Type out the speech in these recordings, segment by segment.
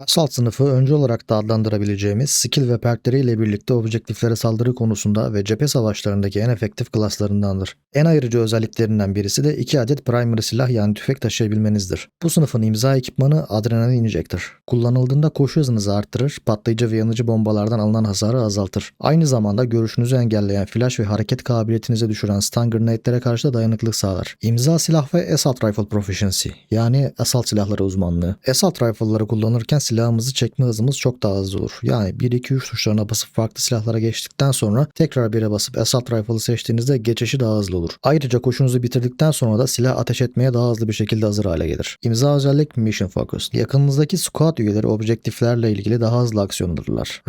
Assault sınıfı önce olarak da adlandırabileceğimiz skill ve perkleriyle birlikte objektiflere saldırı konusunda ve cephe savaşlarındaki en efektif klaslarındandır. En ayırıcı özelliklerinden birisi de 2 adet primary silah yani tüfek taşıyabilmenizdir. Bu sınıfın imza ekipmanı adrenalin injector. Kullanıldığında koşu hızınızı arttırır, patlayıcı ve yanıcı bombalardan alınan hasarı azaltır. Aynı zamanda görüşünüzü engelleyen flash ve hareket kabiliyetinizi düşüren stun grenade'lere karşı da dayanıklılık sağlar. İmza silah ve assault rifle proficiency yani assault silahları uzmanlığı. Assault rifle'ları kullanırken silahımızı çekme hızımız çok daha hızlı olur. Yani 1-2-3 tuşlarına basıp farklı silahlara geçtikten sonra tekrar 1'e basıp assault rifle'ı seçtiğinizde geçişi daha hızlı olur. Ayrıca koşunuzu bitirdikten sonra da silah ateş etmeye daha hızlı bir şekilde hazır hale gelir. İmza özellik Mission Focus. Yakınınızdaki squad üyeleri objektiflerle ilgili daha hızlı aksiyon.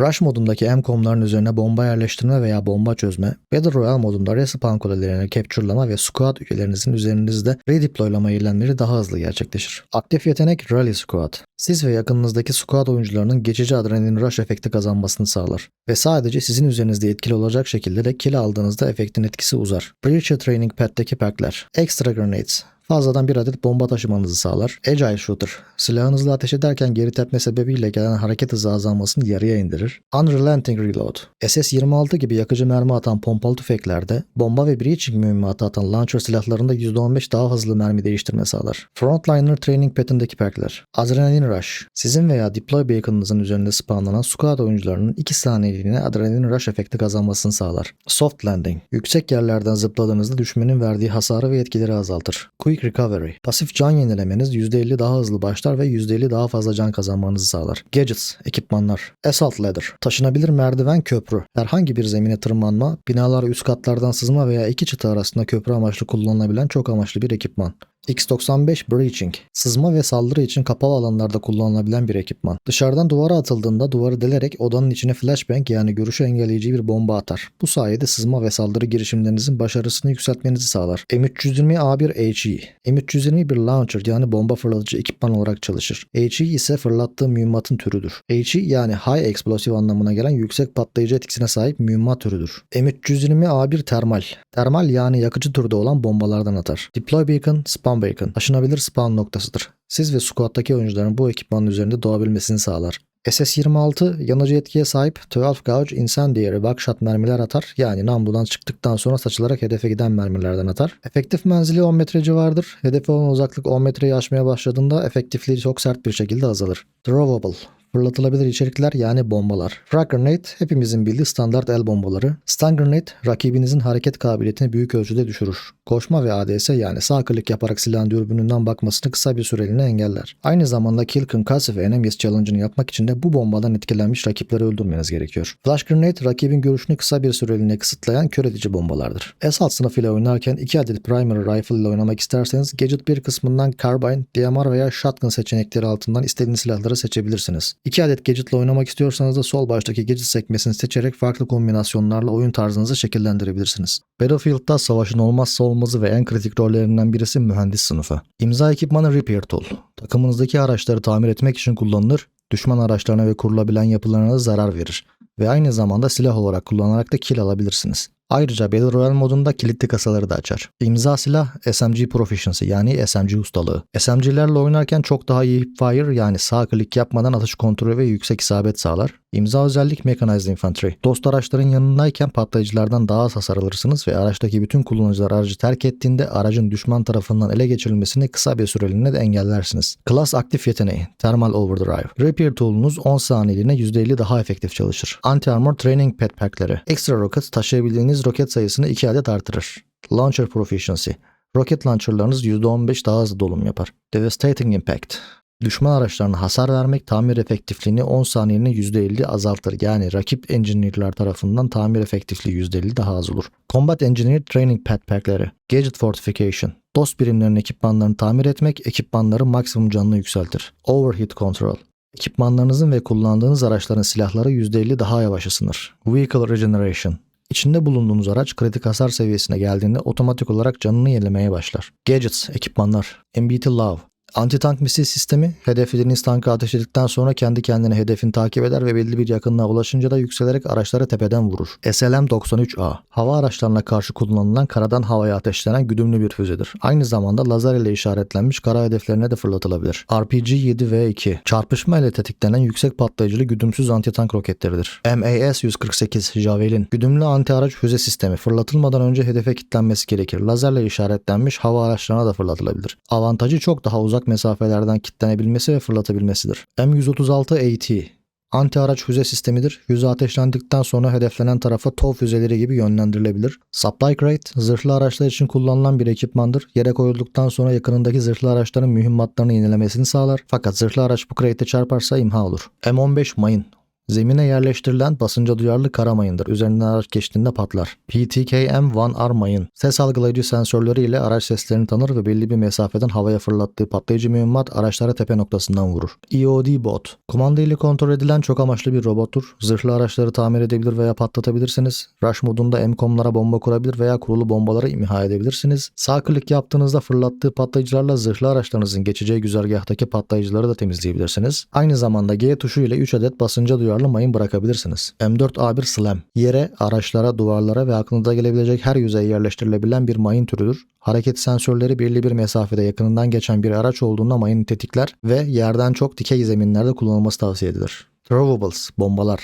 Rush modundaki M-com'ların üzerine bomba yerleştirme veya bomba çözme, Battle Royale modunda respawn kulelerini capture'lama ve squad üyelerinizin üzerinizde redeploylama eylemleri daha hızlı gerçekleşir. Aktif yetenek Rally Squad. Siz ve yakınınızdaki squad oyuncularının geçici adrenalin rush efekti kazanmasını sağlar. Ve sadece sizin üzerinizde etkili olacak şekilde de kill aldığınızda efektin etkisi uzar. Breacher Training Pad'deki perkler. Extra Grenades. Fazladan bir adet bomba taşımanızı sağlar. Agile Shooter. Silahınızla ateş ederken geri tepme sebebiyle gelen hareket hızı azalmasını yarıya indirir. Unrelenting Reload. SS-26 gibi yakıcı mermi atan pompalı tüfeklerde, bomba ve breaching mühimmatı atan launcher silahlarında %15 daha hızlı mermi değiştirme sağlar. Frontliner Training Pad'indeki perkler. Adrenaline Rush. Sizin veya deploy beacon'ınızın üzerinde spawnlanan squad oyuncularının 2 saniyeliğine adrenalin rush efekti kazanmasını sağlar. Soft Landing. Yüksek yerlerden zıpladığınızda düşmenin verdiği hasarı ve etkileri azaltır. Quick Recovery. Pasif can yenilemeniz %50 daha hızlı başlar ve %50 daha fazla can kazanmanızı sağlar. Gadgets, ekipmanlar. Assault Ladder. Taşınabilir merdiven köprü. Herhangi bir zemine tırmanma, binalara üst katlardan sızma veya iki çıta arasında köprü amaçlı kullanılabilen çok amaçlı bir ekipman. X95 Breaching. Sızma ve saldırı için kapalı alanlarda kullanılabilen bir ekipman. Dışarıdan duvara atıldığında duvarı delerek odanın içine flashbang yani görüşü engelleyici bir bomba atar. Bu sayede sızma ve saldırı girişimlerinizin başarısını yükseltmenizi sağlar. M320A1 HE. M320 bir launcher yani bomba fırlatıcı ekipman olarak çalışır. HE ise fırlattığı mühimmatın türüdür. HE yani High Explosive anlamına gelen yüksek patlayıcı etkisine sahip mühimmat türüdür. M320A1 termal. Termal yani yakıcı türde olan bombalardan atar. Deploy Beacon, Spawn Beacon. Taşınabilir spawn noktasıdır. Siz ve squad'daki oyuncuların bu ekipmanın üzerinde doğabilmesini sağlar. SS-26 yanıcı etkiye sahip 12 gauge incendiary buckshot mermiler atar. Yani namludan çıktıktan sonra saçılarak hedefe giden mermilerden atar. Efektif menzili 10 metre civarıdır. Hedefe olan uzaklık 10 metreyi aşmaya başladığında efektifliği çok sert bir şekilde azalır. Throwable Fırlatılabilir içerikler yani bombalar. Frag Grenade hepimizin bildiği standart el bombaları. Stun Grenade rakibinizin hareket kabiliyetini büyük ölçüde düşürür. Koşma ve ADS yani sağ klik yaparak silahın dürbününden bakmasını kısa bir süreliğine engeller. Aynı zamanda Kill Concussive Enemies Challenge'ını yapmak için de bu bombadan etkilenmiş rakipleri öldürmeniz gerekiyor. Flash Grenade rakibin görüşünü kısa bir süreliğine kısıtlayan kör edici bombalardır. Assault sınıfıyla oynarken 2 adet Primary Rifle ile oynamak isterseniz Gadget 1 kısmından Carbine, DMR veya Shotgun seçenekleri altından istediğiniz silahları seçebilirsiniz. 2 adet gadget ile oynamak istiyorsanız da sol baştaki gadget sekmesini seçerek farklı kombinasyonlarla oyun tarzınızı şekillendirebilirsiniz. Battlefield'da savaşın olmazsa olmazı ve en kritik rollerinden birisi mühendis sınıfı. İmza ekipmanı Repair Tool. Takımınızdaki araçları tamir etmek için kullanılır, düşman araçlarına ve kurulabilen yapılarına da zarar verir ve aynı zamanda silah olarak kullanarak da kill alabilirsiniz. Ayrıca Battle Royale modunda kilitli kasaları da açar. İmza silah SMG Proficiency yani SMG ustalığı. SMG'lerle oynarken çok daha iyi hipfire yani sağ klik yapmadan atış kontrolü ve yüksek isabet sağlar. İmza özellik Mechanized Infantry. Dost araçların yanındayken patlayıcılardan daha az hasar alırsınız ve araçtaki bütün kullanıcılar aracı terk ettiğinde aracın düşman tarafından ele geçirilmesini kısa bir süreliğine de engellersiniz. Class aktif yeteneği Thermal Overdrive. Rapier tool'unuz 10 saniyeliğine %50 daha efektif çalışır. Anti-Armor Training Pad Pack'leri. Extra Rocket taşıyabildiğiniz roket sayısını 2 adet artırır. Launcher Proficiency. Roket launcherlarınız %15 daha hızlı dolum yapar. Devastating Impact. Düşman araçlarına hasar vermek tamir efektifliğini 10 saniyene %50 azaltır. Yani rakip engineer'lar tarafından tamir efektifliği %50 daha az olur. Combat Engineer Training Pad Pack'leri. Gadget Fortification. Dost birimlerinin ekipmanlarını tamir etmek ekipmanların maksimum canını yükseltir. Overheat Control. Ekipmanlarınızın ve kullandığınız araçların silahları %50 daha yavaş ısınır. Vehicle Regeneration. İçinde bulunduğunuz araç kritik hasar seviyesine geldiğinde otomatik olarak canını yenilemeye başlar. Gadgets, ekipmanlar. MBT Love. Anti-tank misil sistemi hedeflediğiniz tankı ateş ettikten sonra kendi kendine hedefini takip eder ve belli bir yakınlığa ulaşınca da yükselerek araçları tepeden vurur. SLM-93A hava araçlarına karşı kullanılan karadan havaya ateşlenen güdümlü bir füzedir. Aynı zamanda lazer ile işaretlenmiş kara hedeflerine de fırlatılabilir. RPG-7V2 çarpışma ile tetiklenen yüksek patlayıcılı güdümsüz anti-tank roketleridir. MAS-148 Javelin güdümlü anti-araç füze sistemi fırlatılmadan önce hedefe kilitlenmesi gerekir. Lazerle işaretlenmiş hava araçlarına da fırlatılabilir. Avantajı çok daha uzak mesafelerden kilitlenebilmesi ve fırlatabilmesidir. M136 AT Anti araç füze sistemidir. Füze ateşlendikten sonra hedeflenen tarafa TOW füzeleri gibi yönlendirilebilir. Supply Crate, zırhlı araçlar için kullanılan bir ekipmandır. Yere koyulduktan sonra yakınındaki zırhlı araçların mühimmatlarını yenilemesini sağlar. Fakat zırhlı araç bu crate'e çarparsa imha olur. M15 mayın. Zemine yerleştirilen basınca duyarlı kara mayındır. Üzerinden araç geçtiğinde patlar. PTKM-1R mayın. Ses algılayıcı sensörleri ile araç seslerini tanır ve belli bir mesafeden havaya fırlattığı patlayıcı mühimmat araçlara tepe noktasından vurur. EOD bot. Kumanda ile kontrol edilen çok amaçlı bir robottur. Zırhlı araçları tamir edebilir veya patlatabilirsiniz. Rush modunda M-komlara bomba kurabilir veya kurulu bombaları imha edebilirsiniz. Sağ klik yaptığınızda fırlattığı patlayıcılarla zırhlı araçlarınızın geçeceği güzergahtaki patlayıcıları da temizleyebilirsiniz. Aynı zamanda G tuşu ile 3 adet basınca duyarlı mayın bırakabilirsiniz. M4A1 Slam. Yere, araçlara, duvarlara ve aklınıza gelebilecek her yüzeye yerleştirilebilen bir mayın türüdür. Hareket sensörleri belli bir mesafede yakınından geçen bir araç olduğunda mayını tetikler ve yerden çok dikey zeminlerde kullanılması tavsiye edilir. Throwables, bombalar.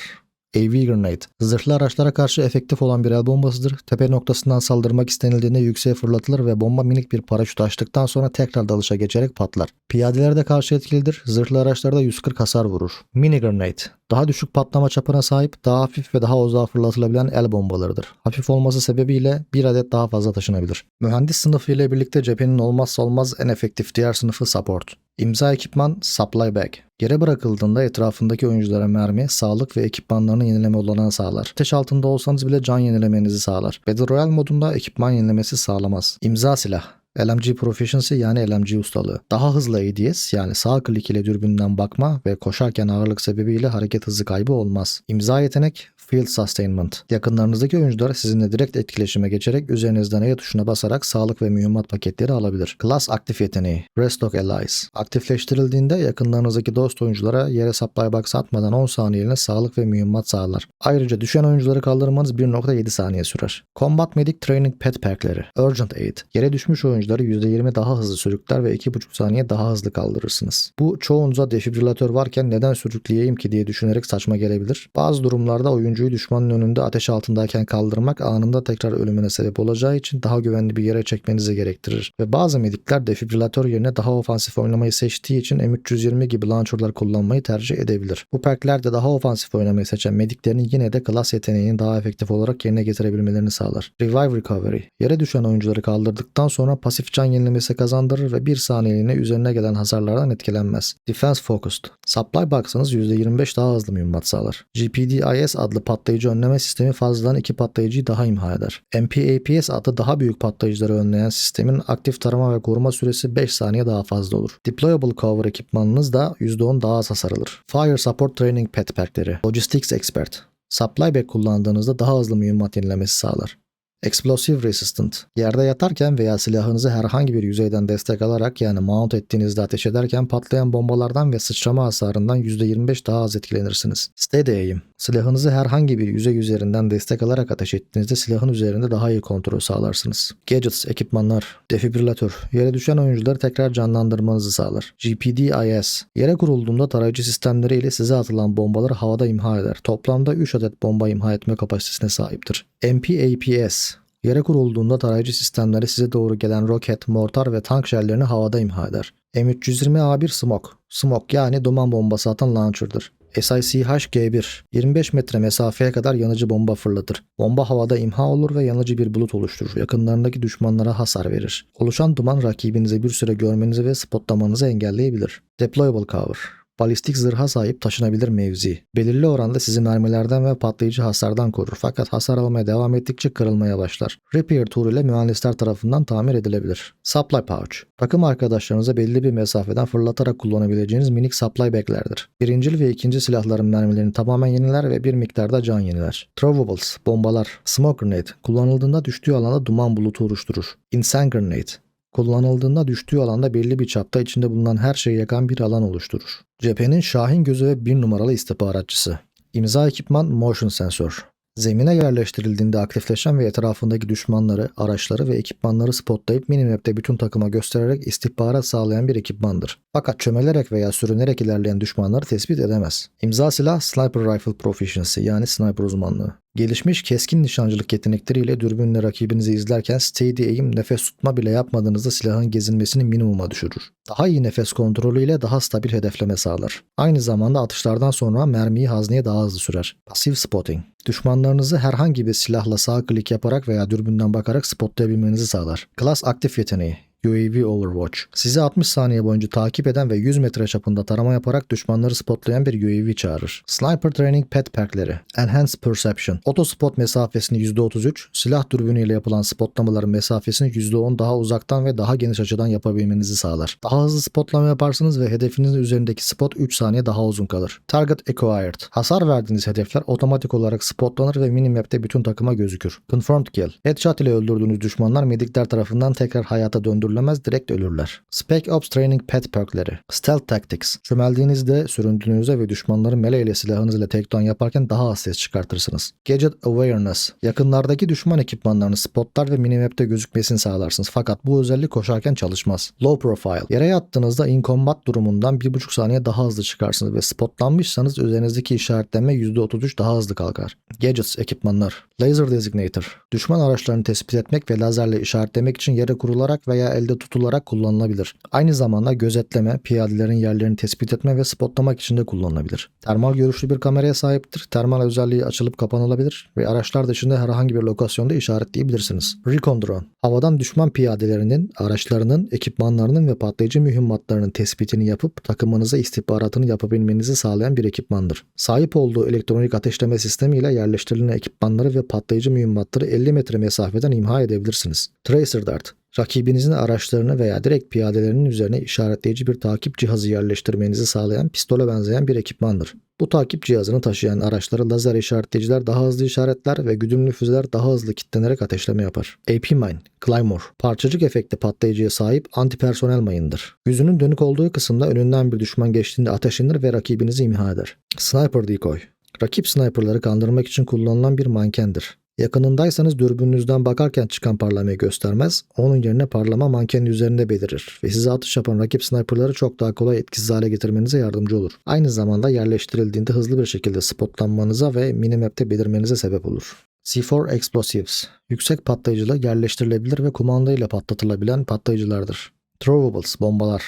AV Grenade. Zırhlı araçlara karşı efektif olan bir el bombasıdır. Tepe noktasından saldırmak istenildiğinde yükseğe fırlatılır ve bomba minik bir paraşüt açtıktan sonra tekrar dalışa geçerek patlar. Piyadelere de karşı etkilidir. Zırhlı araçlarda 140 hasar vurur. Mini Grenade. Daha düşük patlama çapına sahip, daha hafif ve daha uzağa fırlatılabilen el bombalarıdır. Hafif olması sebebiyle bir adet daha fazla taşınabilir. Mühendis sınıfı ile birlikte cephenin olmazsa olmaz en efektif diğer sınıfı Support. İmza ekipman Supply Bag. Yere bırakıldığında etrafındaki oyunculara mermi, sağlık ve ekipmanlarını yenileme olanağı sağlar. Ateş altında olsanız bile can yenilemenizi sağlar. Battle Royale modunda ekipman yenilemesi sağlamaz. İmza silah. LMG Proficiency yani LMG ustalığı. Daha hızlı ADS yani sağ klik ile dürbünden bakma ve koşarken ağırlık sebebiyle hareket hızı kaybı olmaz. İmza yetenek Field Sustainment. Yakınlarınızdaki oyuncular sizinle direkt etkileşime geçerek üzerinizden E tuşuna basarak sağlık ve mühimmat paketleri alabilir. Class aktif yeteneği Restock Allies. Aktifleştirildiğinde yakınlarınızdaki dost oyunculara yere supply box atmadan 10 saniyeliğine sağlık ve mühimmat sağlar. Ayrıca düşen oyuncuları kaldırmanız 1.7 saniye sürer. Combat Medic Training Pet Perkleri Urgent Aid. Yere düşmüş oyuncuları %20 daha hızlı sürükler ve 2.5 saniye daha hızlı kaldırırsınız. Bu çoğunuza defibrilatör varken neden sürükleyeyim ki diye düşünerek saçma gelebilir. Bazı durumlarda oyuncuyu düşmanın önünde ateş altındayken kaldırmak anında tekrar ölümüne sebep olacağı için daha güvenli bir yere çekmenizi gerektirir. Ve bazı medikler defibrilatör yerine daha ofansif oynamayı seçtiği için M320 gibi launcherlar kullanmayı tercih edebilir. Bu perkler de daha ofansif oynamayı seçen mediklerin yine de klas yeteneğini daha efektif olarak yerine getirebilmelerini sağlar. Revive Recovery Yere düşen oyuncuları kaldırdıktan sonra pasif can yenilemesi kazandırır ve bir saniyeliğine üzerine gelen hasarlardan etkilenmez. Defense Focused Supply Box'ınız %25 daha hızlı mühimmat sağlar. GPD-IS adlı patlayıcı önleme sistemi fazladan iki patlayıcıyı daha imha eder. MPAPS adlı daha büyük patlayıcıları önleyen sistemin aktif tarama ve koruma süresi 5 saniye daha fazla olur. Deployable Cover ekipmanınız da %10 daha az hasarılır. Fire Support Training Pet Perkleri Logistics Expert Supply Bag kullandığınızda daha hızlı mühimmat yenilemesi sağlar. Explosive Resistant. Yerde yatarken veya silahınızı herhangi bir yüzeyden destek alarak yani mount ettiğinizde ateş ederken patlayan bombalardan ve sıçrama hasarından %25 daha az etkilenirsiniz. Steady Aim. Silahınızı herhangi bir yüzey üzerinden destek alarak ateş ettiğinizde silahın üzerinde daha iyi kontrol sağlarsınız. Gadgets, ekipmanlar, defibrilatör. Yere düşen oyuncuları tekrar canlandırmanızı sağlar. GPD-IS. Yere kurulduğunda tarayıcı sistemleri ile size atılan bombaları havada imha eder. Toplamda 3 adet bomba imha etme kapasitesine sahiptir. MPAPS. Yere kurulduğunda tarayıcı sistemleri size doğru gelen roket, mortar ve tank şellerini havada imha eder. M320A1 Smoke. Smoke yani duman bombası atan launcher'dır. SICH-G1 25 metre mesafeye kadar yanıcı bomba fırlatır. Bomba havada imha olur ve yanıcı bir bulut oluşturur. Yakınlarındaki düşmanlara hasar verir. Oluşan duman rakibinizi bir süre görmenizi ve spotlamanızı engelleyebilir. Deployable Cover Balistik zırha sahip taşınabilir mevzi. Belirli oranda sizi mermilerden ve patlayıcı hasardan korur fakat hasar almaya devam ettikçe kırılmaya başlar. Repair tool ile mühendisler tarafından tamir edilebilir. Supply Pouch Takım arkadaşlarınıza belli bir mesafeden fırlatarak kullanabileceğiniz minik supply baglerdir. Birincil ve ikinci silahların mermilerini tamamen yeniler ve bir miktarda can yeniler. Throwables, bombalar, smoke grenade kullanıldığında düştüğü alanda duman bulutu oluşturur. Insane grenade Kullanıldığında düştüğü alanda belli bir çapta içinde bulunan her şeyi yakan bir alan oluşturur. Cephenin Şahin gözü ve bir numaralı istihbaratçısı. İmza ekipman Motion Sensör. Zemine yerleştirildiğinde aktifleşen ve etrafındaki düşmanları, araçları ve ekipmanları spotlayıp minimap'te bütün takıma göstererek istihbarat sağlayan bir ekipmandır. Fakat çömelerek veya sürünerek ilerleyen düşmanları tespit edemez. İmza silah Sniper Rifle Proficiency yani sniper uzmanlığı. Gelişmiş keskin nişancılık yetenekleriyle dürbünle rakibinizi izlerken steady aim nefes tutma bile yapmadığınızda silahın gezinmesini minimuma düşürür. Daha iyi nefes kontrolüyle daha stabil hedefleme sağlar. Aynı zamanda atışlardan sonra mermiyi hazneye daha hızlı sürer. Passive spotting. Düşmanlarınızı herhangi bir silahla sağ klik yaparak veya dürbünden bakarak spotlayabilmenizi sağlar. Class aktif yeteneği. UAV Overwatch. Sizi 60 saniye boyunca takip eden ve 100 metre çapında tarama yaparak düşmanları spotlayan bir UAV çağırır. Sniper Training Pet Perkleri. Enhanced Perception. Otospot mesafesini %33, silah dürbünüyle yapılan spotlamaların mesafesini %10 daha uzaktan ve daha geniş açıdan yapabilmenizi sağlar. Daha hızlı spotlama yaparsınız ve hedefinizin üzerindeki spot 3 saniye daha uzun kalır. Target Acquired. Hasar verdiğiniz hedefler otomatik olarak spotlanır ve minimap'te bütün takıma gözükür. Confirmed Kill. Headshot ile öldürdüğünüz düşmanlar medikler tarafından tekrar hayata döndürülemez direkt ölürler. Spec Ops Training Pet Perkleri. Stealth Tactics. Çömeldiğinizde süründüğünüzde ve düşmanları melee ile silahınız ile takedown yaparken daha az ses çıkartırsınız. Gadget Awareness. Yakınlardaki düşman ekipmanlarını spotlar ve minimap'te gözükmesini sağlarsınız. Fakat bu özellik koşarken çalışmaz. Low Profile. Yere yattığınızda in combat durumundan 1,5 saniye daha hızlı çıkarsınız ve spotlanmışsanız üzerinizdeki işaretlenme %33 daha hızlı kalkar. Gadgets ekipmanlar. Laser Designator. Düşman araçlarını tespit etmek ve lazerle işaretlemek için yere kurularak veya elde tutularak kullanılabilir. Aynı zamanda gözetleme, piyadelerin yerlerini tespit etme ve spotlamak için de kullanılabilir. Termal görüşlü bir kameraya sahiptir. Termal özelliği açılıp kapanılabilir ve araçlar dışında herhangi bir lokasyonda işaretleyebilirsiniz. Recon Drone. Havadan düşman piyadelerinin, araçlarının, ekipmanlarının ve patlayıcı mühimmatlarının tespitini yapıp takımınıza istihbaratını yapabilmenizi sağlayan bir ekipmandır. Sahip olduğu elektronik ateşleme sistemiyle yerleştirilen ekipmanları ve patlayıcı mühimmatları 50 metre mesafeden imha edebilirsiniz. Tracer Dart Rakibinizin araçlarını veya direkt piyadelerinin üzerine işaretleyici bir takip cihazı yerleştirmenizi sağlayan pistola benzeyen bir ekipmandır. Bu takip cihazını taşıyan araçları lazer işaretleyiciler daha hızlı işaretler ve güdümlü füzeler daha hızlı kilitlenerek ateşleme yapar. AP Mine, Claymore, parçacık efekti patlayıcıya sahip antipersonel mayındır. Yüzünün dönük olduğu kısımda önünden bir düşman geçtiğinde ateş inir ve rakibinizi imha eder. Sniper Decoy, rakip sniperları kandırmak için kullanılan bir mankendir. Yakınındaysanız dürbününüzden bakarken çıkan parlamayı göstermez, onun yerine parlama mankenin üzerinde belirir ve size atış yapan rakip sniperları çok daha kolay etkisiz hale getirmenize yardımcı olur. Aynı zamanda yerleştirildiğinde hızlı bir şekilde spotlanmanıza ve minimap'te belirmenize sebep olur. C4 Explosives Yüksek patlayıcılı, yerleştirilebilir ve kumanda ile patlatılabilen patlayıcılardır. Throwables Bombalar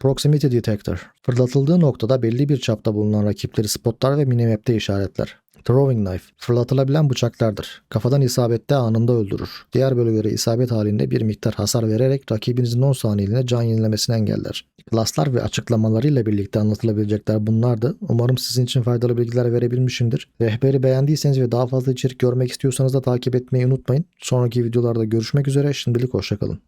Proximity Detector Fırlatıldığı noktada belli bir çapta bulunan rakipleri spotlar ve minimap'te işaretler. Throwing knife fırlatılabilen bıçaklardır. Kafadan isabette anında öldürür. Diğer bölgelere isabet halinde bir miktar hasar vererek rakibinizin 10 saniyeliğine can yenilemesini engeller. Klaslar ve açıklamalarıyla birlikte anlatılabilecekler bunlardı. Umarım sizin için faydalı bilgiler verebilmişimdir. Rehberi beğendiyseniz ve daha fazla içerik görmek istiyorsanız da takip etmeyi unutmayın. Sonraki videolarda görüşmek üzere. Şimdilik hoşçakalın.